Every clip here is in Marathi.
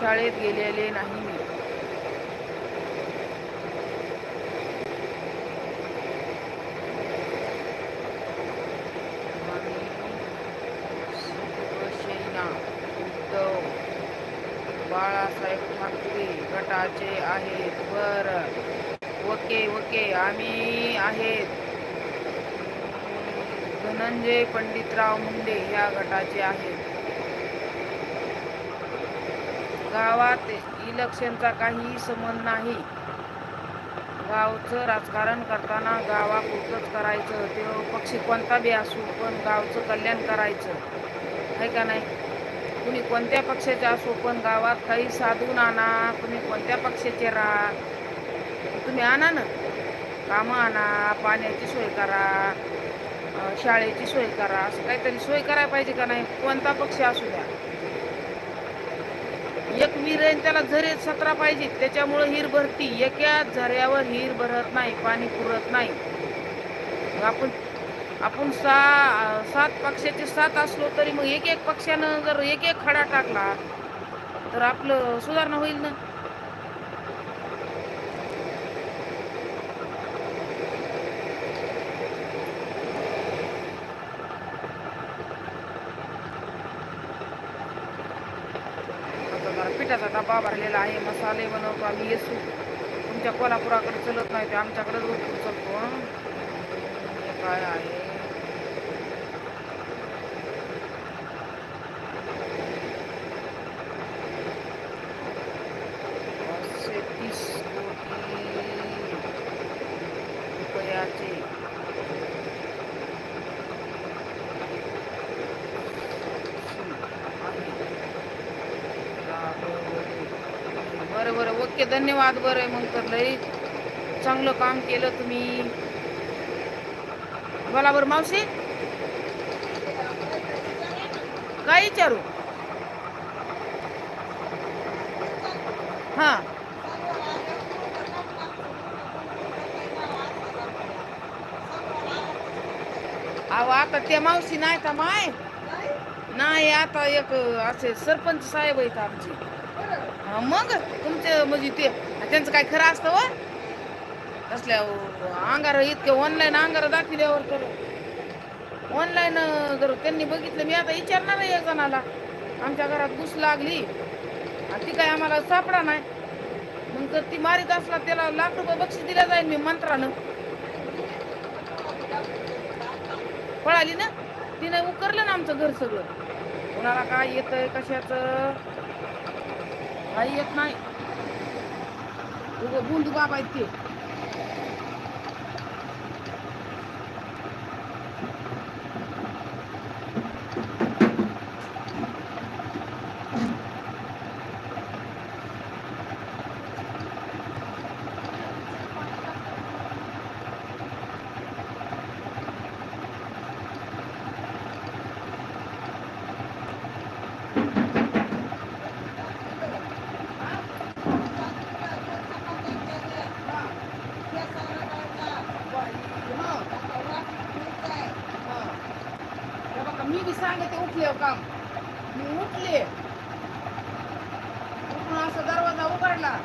शाळेत गेलेले नाही मी. शिवसेना उद्धव बाळासाहेब ठाकरे गटाचे आहेत. बर. Okay okay. आम्ही आहेत. धनंजय पंडितराव मुंडे ह्या गटाचे आहेत. गावात इलेक्शनचा काही संबंध नाही. गावचं राजकारण करताना गावापुरतंच करायचं. ते पक्षी कोणता बी असू पण गावचं कल्याण करायचं. आहे का नाही? कुणी कोणत्या पक्षाचे असो पण गावात काही साधून आणा. तुम्ही कोणत्या पक्षाचे राहा तुम्ही आणा ना. कामं आणा पाण्याची सोय करा शाळेची सोय करा. असं काहीतरी सोय करायला पाहिजे का नाही? कोणता पक्ष असू द्या. एक विहीर आणि त्याला झरे सतरा पाहिजे. त्याच्यामुळं हिर भरती. एका झऱ्यावर हिर भरत नाही पाणी पुरत नाही. आपण आपण सा सात पक्षाचे सात असलो तरी मग एक एक पक्षानं जर एक एक खडा टाकला तर आपलं सुधारणा होईल ना? त्याचा डबा भरलेला आहे मसाले बनवतो आम्ही येसू. तुमच्या कोल्हापुराकडे चलत नाही ते आमच्याकडेच भरपूर चलतो काय आहे? पाचशे तीस कोटी रुपयाचे बरं बरं ओके धन्यवाद. बरं मग तर. लई चांगलं काम केलं तुम्ही. बोला बरं मावशी. काय विचारू? हां. अहो आता ते मावशी नाही का माय? नाही आता एक असे सरपंच साहेब आहेत आमचे. मग? तुमचे म्हणजे ते त्यांचं काय खरं असतं व असल्या अंगार इतके ऑनलाईन अंगार दाखविल्यावर तर ऑनलाईन जर त्यांनी बघितलं मी आता विचारणार आहे एक जणाला. आमच्या घरात घुस लागली. आणि ती काय आम्हाला सापडा नाही. मग तर ती मारीत असला त्याला लाख रुपये बक्षीस दिल्या जाईल मी मंत्रानं. पळाली ना? तिने उकरलं ना आमचं घर सगळं. कोणाला काय येतंय कशाचं? काही येत नाही. उगं बुंदू बाबा आहेत ते. का? मी बी सांगते उठले हो काम. मी उठले. उठून असा दरवाजा उघडला.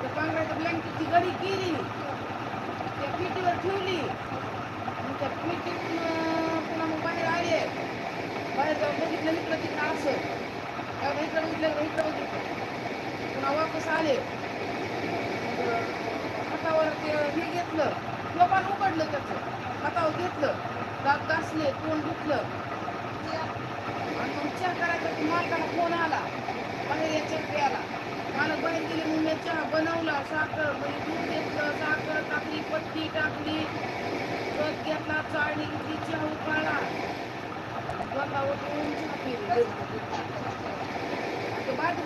त्या ब्लँकेटची गडी केली. त्या पिटीवर ठेवली. मग त्या पिटीत पुन्हा मग बाहेर आले. बाहेर जाऊन बघितलं इकडं तिकडं असं. काय इकडं बघितलं इकडं बघितलं. पुन्हा वापस आले. हातावर ते हे घेतलं. लोकांना उघडलं त्याचं. हातावर घेतलं. दात घासले तोंड दुखलं. आणि मग चहा करायचा की मालकाला फोन आला बाहेर या चहा प्यायला मालक बाहेर गेले मग मी चहा बनवला साखर म्हणजे दूध घेतलं साखर टाकली पत्ती टाकली दूध घेतला चाळणी घेतली चहा उकाळला. स्वतः उठून चहा पिली. बाजू